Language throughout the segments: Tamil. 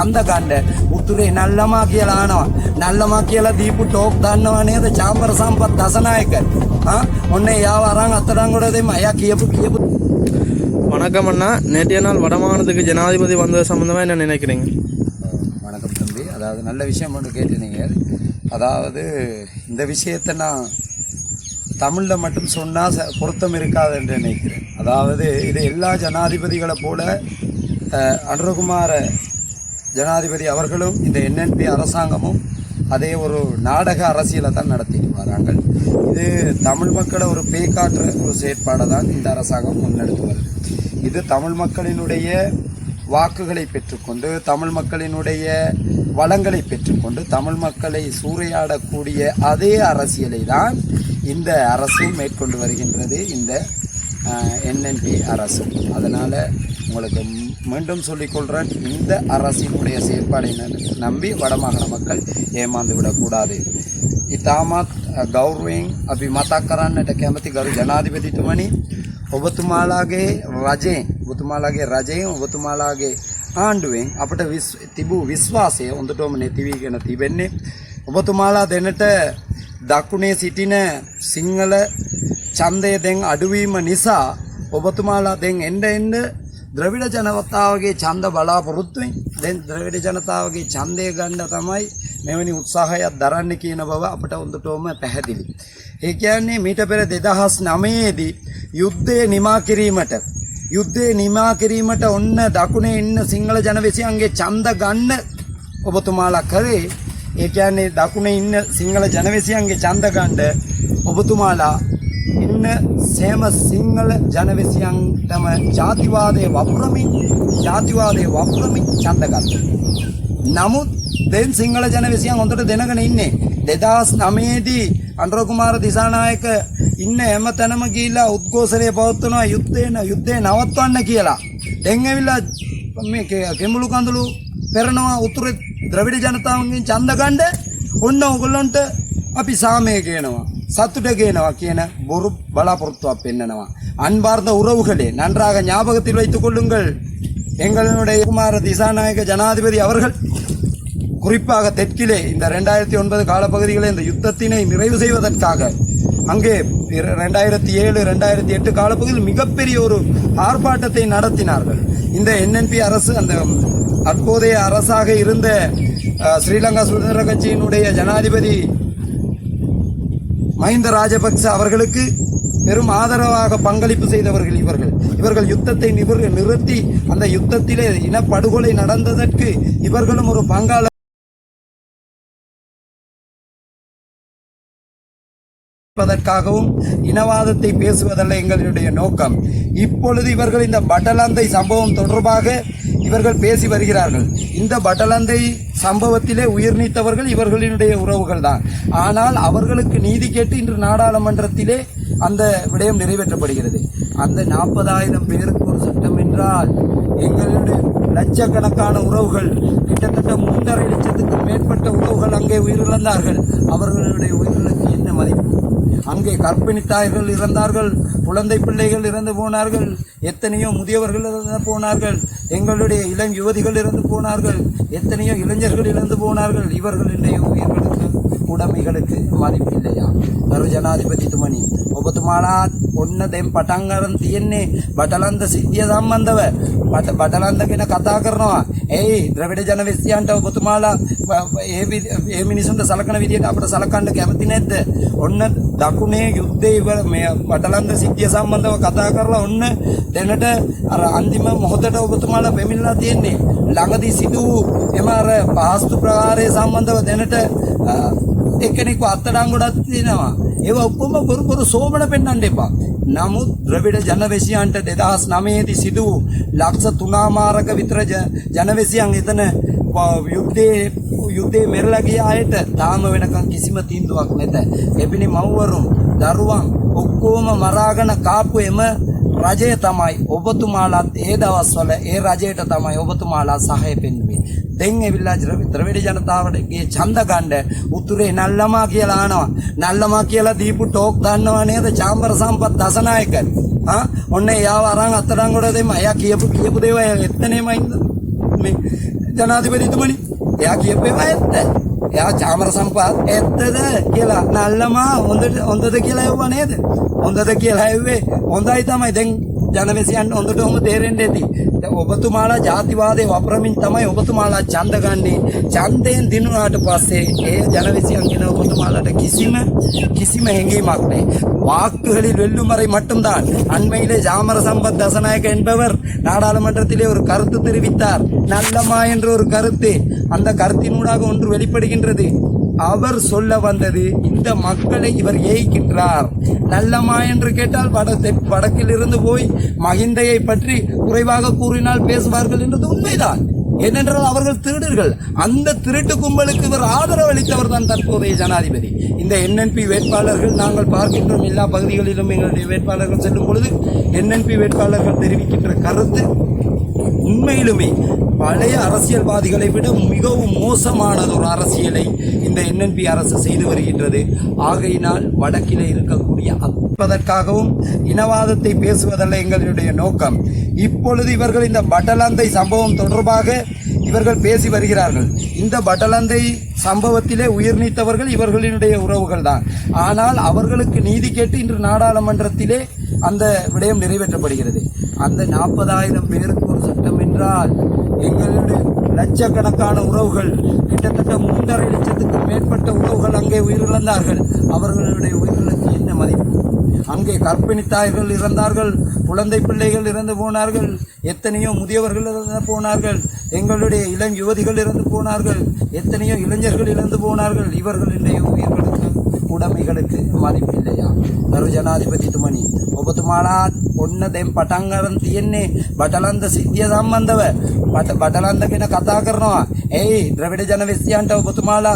ඡන්ද ගන්න උතුරේ නල්ලමා කියලා ආනවා නල්ලමා කියලා දීපු ටෝක් දන්නවා නේද චාම්බර සම්පත් දසනායක ආ ඔන්න යාව අරන් අත්අඩංගුවට දෙන්න එයා කියපු කියපු வணக்கம் அண்ணா நேற்றைய நாள் வடமாகாணத்துக்கு ஜனாதிபதி வந்தது சம்பந்தமா என்ன நினைக்கிறீங்க வணக்கம் தம்பி அதாவது நல்ல விஷயம் ஒன்று கேட்டிருந்தீங்க அதாவது இந்த விஷயத்தை நான் தமிழில் மட்டும் சொன்னால் ச பொருத்தம் இருக்காது என்று நினைக்கிறேன் அதாவது இது எல்லா ஜனாதிபதிகளை போல அஹ், அனுரகுமார ஜனாதிபதி அவர்களும் இந்த என்என்பி அரசாங்கமும் அதே ஒரு நாடக அரசியலை தான் நடத்திட்டு வராங்க. இது தமிழ் மக்களை ஒரு பேய் காட்டுற ஒரு செயற்பாடை தான் இந்த அரசாங்கம் முன்னெடுத்து வருது. இது தமிழ் மக்களினுடைய வாக்குகளை பெற்றுக்கொண்டு தமிழ் மக்களினுடைய வளங்களை பெற்றுக்கொண்டு தமிழ் மக்களை சூறையாடக்கூடிய அதே அரசியலை தான் இந்த அரசும் மேற்கொண்டு வருகின்றது இந்த என்என்பி அரசு அதனால் உங்களுக்கு மீ- மீண்டும் சொல்லிக்கொள்கிறேன் இந்த அரசினுடைய செயற்பாடை ந- நம்பி வடமாகாண மக்கள் ஏமாந்து விடக்கூடாது ඉතාමත් ගෞරවයෙන් අපි මතක් කරන්නට කැමති ගරු ජනාධිපතිතුමනි ඔබතුමාලාගේ රජයෙන් ඔබතුමාලාගේ රජයෙන් ඔබතුමාලාගේ ආණ්ඩුවෙන් අපට විස් තිබූ විශ්වාසය හොඳටම නැතිවීගෙන තිබෙන්නේ ඔබතුමාලා දෙනට දකුණේ සිටින සිංහල ඡන්දය දැන් අඩුවීම නිසා ඔබතුමාලා දැන් එන්න එන්න ද්‍රවිඩ ජනතාවගේ ඡන්ද බලාපොරොත්තුවෙන් දැන් ද්‍රවිඩ ජනතාවගේ ඡන්දය ගන්න තමයි මෙවැනි උත්සාහයක් දරන්න කියන බව අපට හොඳටම පැහැදිලි. ඒ කියන්නේ මීට පෙර 2009 දී යුද්ධය නිමා කිරීමට යුද්ධය නිමා කිරීමට ඔන්න දකුණේ ඉන්න සිංහල ජනවැසියන්ගේ ඡන්ද ගන්න ඔබතුමාලා කරේ ඒ කියන්නේ දකුණේ ඉන්න සිංහල ජනවැසියන්ගේ ඡන්ද ගන්න ඔබතුමාලා ඉන්න සෑම සිංහල ජනවැසියන්ටම ජාතිවාදය වපුරමින් ජාතිවාදය වපුරමින් ඡන්ද ගත්තා. නමුත් දැන් සිංහල ජනවැසියන් හොඳට දැනගෙන ඉන්නේ 2009 දී අනුරකුමාර දිසානායක ඉන්න හැම තැනම ගිහිල්ලා උද්ඝෝෂණය පවත්වනවා යුද්ධේ න- යුද්ධේ නවත්වන්න කියලා. දැන් ඇවිල්ලා මේ කෙ- කෙමුළු කඳුළු පෙරනවා උතුරේ ද්‍රවිඩ ජනතාවගෙන් ඡන්ද ගන්න ඔන්න ඔයගොල්ලන්ට අපි සාමය කියනවා. சத்துடகேனவா கேன ஒரு பலாபொருத்துவா பெண்ணனவா அன்பார்ந்த உறவுகளே நன்றாக ஞாபகத்தில் வைத்துக் கொள்ளுங்கள். எங்களுடைய குமார திசாநாயக ஜனாதிபதி அவர்கள் குறிப்பாக தெற்கிலே இந்த ரெண்டாயிரத்தி ஒன்பது காலப்பகுதிகளில் இந்த யுத்தத்தினை நிறைவு செய்வதற்காக அங்கே ரெண்டாயிரத்தி ஏழு ரெண்டாயிரத்தி எட்டு காலப்பகுதியில் மிகப்பெரிய ஒரு ஆர்ப்பாட்டத்தை நடத்தினார்கள். இந்த என்என்பி அரசு அந்த தற்போதைய அரசாக இருந்த ஸ்ரீலங்கா சுதந்திர கட்சியினுடைய ஜனாதிபதி மஹிந்த ராஜபக்ச அவர்களுக்கு பெரும் ஆதரவாக பங்களிப்பு செய்தவர்கள் இவர்கள். இவர்கள் யுத்தத்தை நிவர் நிறுத்தி அந்த யுத்தத்திலே இனப்படுகொலை நடந்ததற்கு இவர்களும் ஒரு பங்காள இருப்பதற்காகவும் இனவாதத்தை பேசுவதல்ல எங்களுடைய நோக்கம். இப்பொழுது இவர்கள் இந்த பட்டலந்தை சம்பவம் தொடர்பாக இவர்கள் பேசி வருகிறார்கள். இந்த பட்டலந்தை சம்பவத்திலே உயிர் நீத்தவர்கள் இவர்களினுடைய உறவுகள் தான் ஆனால் அவர்களுக்கு நீதி கேட்டு இன்று நாடாளுமன்றத்திலே அந்த விடயம் நிறைவேற்றப்படுகிறது. அந்த நாற்பதாயிரம் பேருக்கு ஒரு சட்டம் என்றால் எங்களுடைய லட்சக்கணக்கான உறவுகள் கிட்டத்தட்ட மூன்றரை லட்சத்துக்கு மேற்பட்ட உறவுகள் அங்கே உயிரிழந்தார்கள். அவர்களுடைய உயிர்களுக்கு என்ன மதிப்பு? அங்கே கற்பிணி தாய்கள் இறந்தார்கள் குழந்தை பிள்ளைகள் இறந்து போனார்கள் எத்தனையோ முதியவர்கள் இறந்து போனார்கள் எங்களுடைய இளம் யுவதிகள் இறந்து போனார்கள் எத்தனையோ இளைஞர்கள் இறந்து போனார்கள். இவர்கள் இன்றைய உயிர்களுக்கு உடமைகளுக்கு மதிப்பு இல்லையா? கரு ஜனாதிபதி துமணி ಒಬ್ಬತ್ತು பொன்னதே ಒಣ್ಣದೇಂ ಪಟಾಂಗರಂತ ಎನ್ನೆ ಬಟಲಂತ ಸಿದ್ಧ ಸಂಬಂಧವ ಬಟ ಬಟಲಂತಕಿನ ಕಥಾ ಕರ್ನವ කරනවා ඒයි ද්‍රවිඩ ජනවිශ්යන්ට ඔබතුමාලා ඒ වි- ඒ මිනිසුන්ට සලකන විදිහට අපිට සලකන්න කැමති නැද්ද ඔන්න දකුණේ යුද්ධේ ඉවර මේ බටලන්ද සිද්ධිය සම්බන්ධව කතා කරලා ඔන්න දැනට අර අන්තිම මොහොතට ඔබතුමාලා පැමිණලා තියෙන්නේ ළඟදී සිදු වූ එම අර පාස්තු ප්‍රහාරය සම්බන්ධව දැනට අ, එක්කෙනෙක්ව අත්අඩංගුවටත් තියෙනවා. ඒවා ඔක්කොම බොරු බොරු සෝබන පෙන්වන්න එපා. නමුත් ද්‍රවිඩ ජනවැසියන්ට 2009 දී සිදු වූ ලක්ෂ 3මාරක විතර ජ- ජනවැසියන් එතන ව- යුද්ධයේ යුද්ධයේ මෙරලා ගිය අයට තාම වෙනකන් කිසිම තීන්දුවක් නැත. එබිනි මව්වරුන් දරුවන් ඔක්කොම මරාගෙන කාපු එම රජය තමයි ඔබතුමාලාත් ඒ දවස්වල ඒ රජයට තමයි ඔබතුමාලා සහය පෙන්වුවේ. දැන් ඇවිල්ලා ද්‍රවි- ද්‍රවිඩ ජනතාවගේ ඡන්ද ගන්න උතුරේ නල්ලමා කියලා ආනවා. නල්ලමා කියලා දීපු ටෝක් දන්නවා නේද? චාම්බර සම්පත් දසනායක. ආ ඔන්න යාව අරන් අත්අඩංගුවට දෙන්න. එයා කියපු කියපු දේවල් එතනෙම ඉන්න මේ ජනාධිපතිතුමනි එයා කියපේවා ඇත්ත එයා චාමර සම්පාත් ඇත්තද කියලා නල්ලමා හොඳට හොඳද කියලා එව්වා නේද හොඳද කියලා ඇව්වේ හොඳයි තමයි දැන් ජනවැසියන්ට හොඳට ඔහොම තේරෙන්න ඇති දැන් ඔබතුමාලා ජාතිවාදයේ වපරමින් තමයි ඔබතුමාලා ඡන්ද ගන්නේ ඡන්දයෙන් දිනුනාට පස්සේ ඒ ජනවැසියන්ගෙන ඔබතුමාලාට කිසිම කිසිම හැඟීමක් නැහැ வாக்குகளில் வெல்லும் வரை மட்டும்தான் அண்மையிலே ஜாமர சம்பத் தசநாயக என்பவர் நாடாளுமன்றத்திலே ஒரு கருத்து தெரிவித்தார் நல்லமா என்ற ஒரு கருத்து அந்த கருத்தினூடாக ஒன்று வெளிப்படுகின்றது அவர் சொல்ல வந்தது இந்த மக்களை இவர் ஏய்க்கின்றார் நல்லமா என்று கேட்டால் வட வடக்கிலிருந்து போய் மகிந்தையை பற்றி குறைவாக கூறினால் பேசுவார்கள் என்றது உண்மைதான். ஏனென்றால் அவர்கள் திருடர்கள். அந்த திருட்டு கும்பலுக்கு இவர் ஆதரவு அளித்தவர் தான் தற்போதைய ஜனாதிபதி. இந்த என்என்பி வேட்பாளர்கள் நாங்கள் பார்க்கின்றோம். எல்லா பகுதிகளிலும் எங்களுடைய வேட்பாளர்கள் செல்லும் பொழுது என்என்பி வேட்பாளர்கள் தெரிவிக்கின்ற கருத்து உண்மையிலுமே பழைய அரசியல்வாதிகளை விட மிகவும் மோசமானது ஒரு அரசியலை இந்த என்என்பி அரசு செய்து வருகின்றது. ஆகையினால் வடக்கிலே இருக்கக்கூடிய அப்பதற்காகவும் இனவாதத்தை பேசுவதல்ல எங்களுடைய நோக்கம். இப்பொழுது இவர்கள் இந்த பட்டலந்தை சம்பவம் தொடர்பாக இவர்கள் பேசி வருகிறார்கள். இந்த பட்டலந்தை சம்பவத்திலே உயிர் நீத்தவர்கள் இவர்களினுடைய உறவுகள் தான். ஆனால் அவர்களுக்கு நீதி கேட்டு இன்று நாடாளுமன்றத்திலே அந்த விடயம் நிறைவேற்றப்படுகிறது. அந்த நாற்பதாயிரம் பேருக்கு ஒரு சட்டம் என்றால் எங்களுடைய லட்சக்கணக்கான உறவுகள் கிட்டத்தட்ட மூன்றரை லட்சத்துக்கும் மேற்பட்ட உறவுகள் அங்கே உயிரிழந்தார்கள். அவர்களுடைய உயிர்களுக்கு என்ன மதிப்பு? அங்கே கர்ப்பிணி தாய்கள் இறந்தார்கள் குழந்தை பிள்ளைகள் இறந்து போனார்கள் எத்தனையோ முதியவர்கள் இறந்து போனார்கள் எங்களுடைய இளம் யுவதிகள் இறந்து போனார்கள் எத்தனையோ இளைஞர்கள் இறந்து போனார்கள் இவர்களுடைய உயிர்கள். උඩමේකට මදිපිල්ලයා ගරු ජනාධිපතිතුමනි ඔබතුමාලා ඔන්න දැන් පටන් ගන්න තියෙන්නේ බටලන්ද සිද්ධිය සම්බන්ධව. බට බටලන්ද ගැන කතා කරනවා. ඒයි ද්‍රවිඩ ජනවිස්තියන්ට ඔබතුමාලා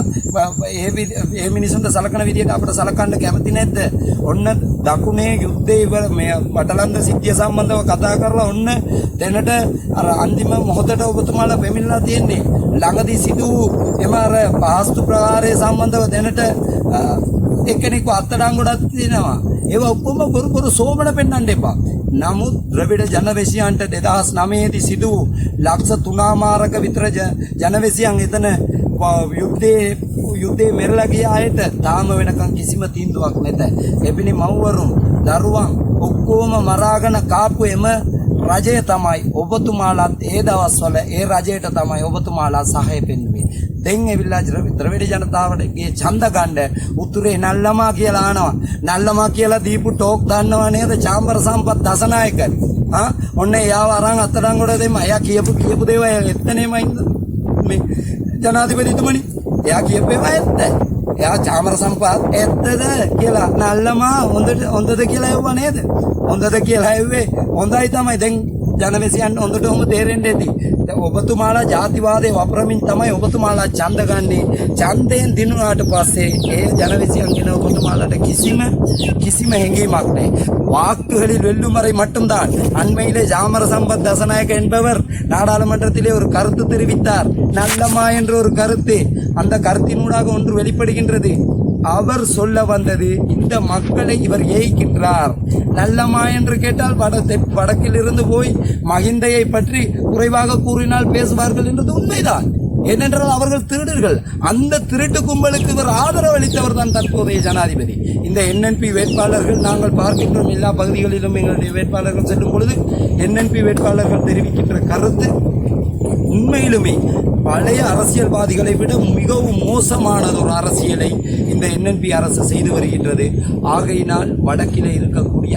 ඒ වි- ඒ මිනිසුන්ට සලකන විදිහට අපිට සලකන්න කැමති නැද්ද? ඔන්න දකුණේ යුද්ධේ ඉවර මේ බටලන්ද සිද්ධිය සම්බන්ධව කතා කරලා ඔන්න දැනට අර අන්තිම මොහොතට ඔබතුමාලා පැමිණලා තියෙන්නේ. ළඟදී සිදු වූ එම අර පාස්තු ප්‍රහාරය සම්බන්ධව දැනට අ, එක්කෙනෙක්ව අත්අඩංගුවටත් තියෙනවා. ඒවා ඔක්කොම බොරු බොරු සෝමන පෙන්වන්න එපා. නමුත් ද්‍රවිඩ ජනවැසියන්ට 2009 දී සිදු වූ ලක්ෂ 3මාරක විතර ජ- ජනවැසියන් එතන ව- යුද්ධයේ යුද්ධයේ මෙරලා ගිය අයට තාම වෙනකන් කිසිම තීන්දුවක් නැත. එබිනි මව්වරුන් දරුවන් ඔක්කොම මරාගෙන කාපු එම රජය තමයි ඔබතුමාලාත් ඒ දවස්වල ඒ රජයට තමයි ඔබතුමාලා සහය පෙන්වුවේ. දැන් ඇවිල්ලා ද්‍රවි- ද්‍රවිඩ ජනතාවටගේ ඡන්ද ගන්න උතුරේ නල්ලමා කියලා ආනවා. නල්ලමා කියලා දීපු ටෝක් දන්නව නේද? චාම්බර සම්පත් දසනායක. ආ ඔන්න එයාව අරන් අත්අඩංගුවට දෙන්න. එයා කියපු කියපු දේවල් එතනෙම ඉන්න මේ ජනාධිපතිතුමනි එයා කියපේවා ඇත්ත. එයා චාමර සම්පාත් ඇත්තද කියලා නල්ලමා හොඳට හොඳද කියලා එව්වා නේද? හොඳද කියලා ඇව්වේ හොඳයි තමයි දැන් ජනවැසියන්ට හොඳට ඔහොම තේරෙන්න ඇති. දැන් ඔබතුමාලා ජාතිවාදයේ වපරමින් තමයි ඔබතුමාලා ඡන්ද ගන්නේ. ඡන්දයෙන් දිනුනාට පස්සේ ඒ ජනවැසියන්ගෙන ඔබතුමාලාට කිසිම කිසිම හැඟීමක් නැහැ. வாக்குகளில் வெல்லும் வரை மட்டும்தான் அண்மையிலே ஜாமர சம்பத் தசநாயக என்பவர் நாடாளுமன்றத்திலே ஒரு கருத்து தெரிவித்தார் நல்லமா என்ற ஒரு கருத்து. அந்த கருத்தினூடாக ஒன்று வெளிப்படுகின்றது. அவர் சொல்ல வந்தது இந்த மக்களை இவர் ஏய்க்கின்றார் நல்லமா என்று கேட்டால் வட வடக்கில் இருந்து போய் மகிந்தையை பற்றி குறைவாக கூறினால் பேசுவார்கள் என்றது உண்மைதான். ஏனென்றால் அவர்கள் திருடர்கள். அந்த திருட்டு கும்பலுக்கு இவர் ஆதரவு அளித்தவர் தான் தற்போதைய ஜனாதிபதி. இந்த என்என்பி வேட்பாளர்கள் நாங்கள் பார்க்கின்றோம் எல்லா பகுதிகளிலும் எங்களுடைய வேட்பாளர்கள் செல்லும் பொழுது என்என்பி வேட்பாளர்கள் தெரிவிக்கின்ற கருத்து உண்மையிலுமே பழைய அரசியல்வாதிகளை விட மிகவும் மோசமானது ஒரு அரசியலை இந்த என்என்பி அரசு செய்து வருகின்றது. ஆகையினால் வடக்கிலே இருக்கக்கூடிய